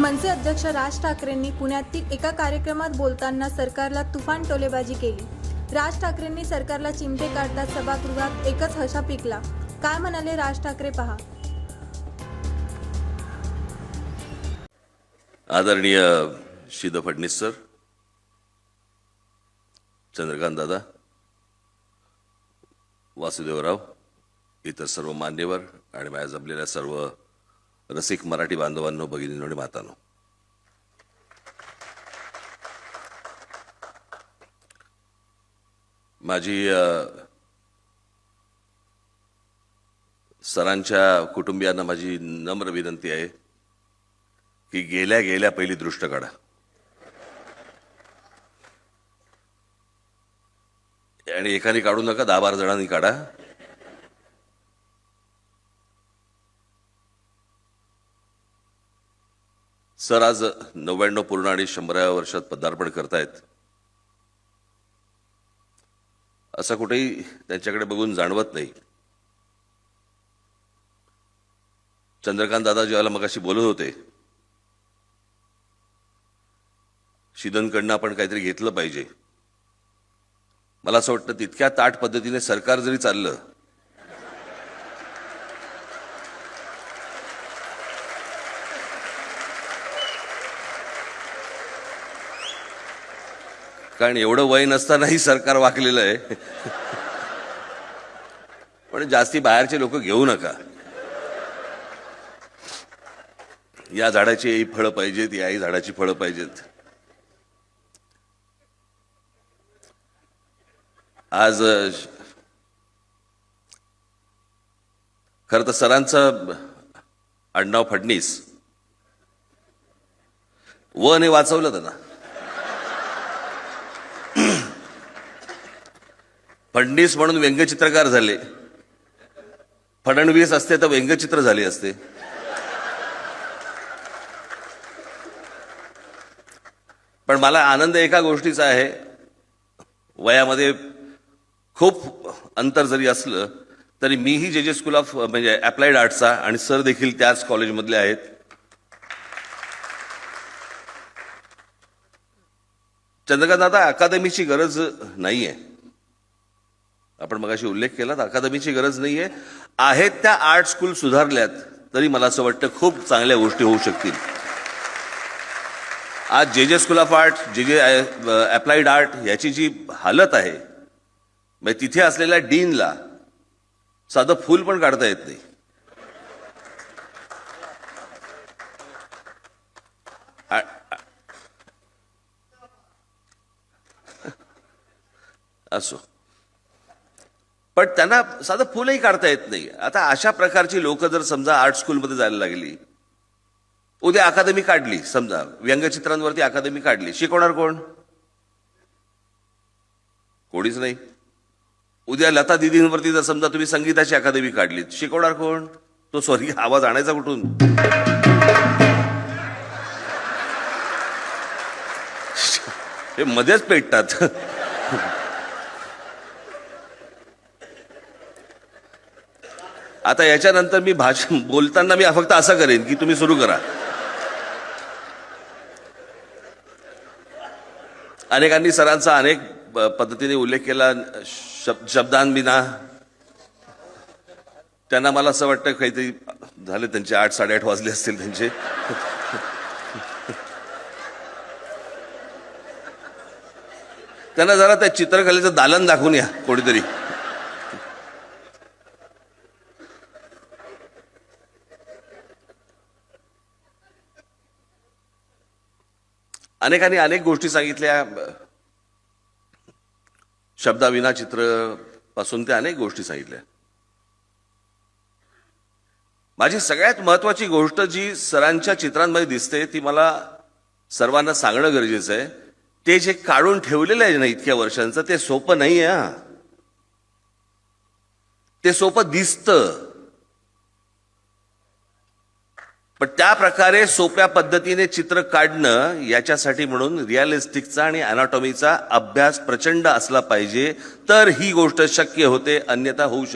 मनसे अध्यक्ष राज ठाकरेंनी पुण्यातील एका कार्यक्रमात बोलताना सरकारला तुफान टोलेबाजी केली. राज ठाकरेंनी सरकारला चिमटे काढता सभागृहात एकच हशा पिकला. काय म्हणाले राज ठाकरे पहा. आदरणीय शिद फडणीस सर चंद्रकांत दादा वासुदेवराव इतर सर्व मान्यवर आणि माझ्या जमलेल्या सर्व रसिक मराठी बांधवांनो भगिनींनो आणि मातांनो. माझी सरांच्या कुटुंबियांना माझी नम्र विनंती आहे की गेल्या गेल्या पहिली दृष्ट काढा. आणि एकाने काढू नका दहा बारा जणांनी काढा. सर आज नव्याण्णव पूर्ण आणि शंभराव्या वर्षात पदार्पण करतायत. असं कुठेही त्यांच्याकडे बघून जाणवत नाही. चंद्रकांत दादा ज्यावेळेला मगाशी बोलत होते. शिदनकडनं आपण काहीतरी घेतलं पाहिजे. मला असं वाटतं तितक्या ताट पद्धतीने सरकार जरी चाललं कारण एवढं वय नसतानाही सरकार वाकलेलं आहे. पण जास्ती बाहेरचे लोक घेऊ नका. या झाडाची आई फळं पाहिजेत याही झाडाची फळं पाहिजेत. आज खर खरं तर सरांचं आडनाव फडणीस. व ने वाचवलं त्यांना. फडणीस म्हणून व्यंगचित्रकार झाले. फडणवीस असते तर व्यंगचित्र झाले असते. पण मला आनंद एका गोष्टीचा आहे. वयामध्ये खूप अंतर जरी असलं तरी मीही जे जे स्कूल ऑफ म्हणजे अप्लाइड आर्ट्सचा आणि सर देखील त्याच कॉलेजमधले आहेत. चंद्रकांत आता अकादमीची गरज नाही आहे आपण मगाशी उल्लेख केला अकादमीची गरज नाही आहे आहेत त्या आर्ट स्कूल सुधारल्यात तरी मला असं वाटतं खूप चांगल्या गोष्टी होऊ शकतील. आज जे जे स्कूल ऑफ आर्ट जे जे अप्लाइड आर्ट याची जी हालत आहे म्हणजे तिथे असलेल्या डीनला साधं फूल पण काढता येत नाही. असो. पण त्यांना साधं फुलही काढता येत नाही. आता अशा प्रकारची लोक जर समजा आर्ट स्कूलमध्ये जायला लागली उद्या अकादमी काढली समजा व्यंगचित्रांवरती अकादमी काढली शिकवणार कोण? कोणीच नाही. उद्या लता दिदींवरती जर समजा तुम्ही संगीताची अकादमी काढली शिकवणार कोण? तो स्वर्गीय आवाज आणायचा कुठून? हे मध्येच पेटतात. आता याच्यानंतर मी भाषण बोलताना मी फक्त असं करेन की तुम्ही सुरू करा. अनेकांनी सरांचा अनेक पद्धतीने उल्लेख केला शब शब्दांबिना त्यांना मला असं वाटतं काहीतरी झाले त्यांचे आठ साडेआठ वाजले असतील त्यांचे. त्यांना जरा त्या चित्रकलेचं दालन दाखवून या कोणीतरी. अनेकांनी अनेक गोष्टी सांगितल्या. शब्दाविना चित्रपासून ते अनेक गोष्टी सांगितल्या. माझी सगळ्यात महत्वाची गोष्ट जी सरांच्या चित्रांमध्ये दिसते ती मला सर्वांना सांगणं गरजेचं आहे. ते जे काढून ठेवलेलं आहे ना इतक्या वर्षांचं ते सोपं नाही आहे ते सोपं दिसतं. पण त्या प्रकारे सोप्या पद्धतीने चित्र काढणं याच्यासाठी म्हणून रिअलिस्टिकचा आणि अनाटॉमीचा अभ्यास प्रचंड असला पाहिजे. तर ही गोष्ट शक्य होते अन्यथा होऊ शकते.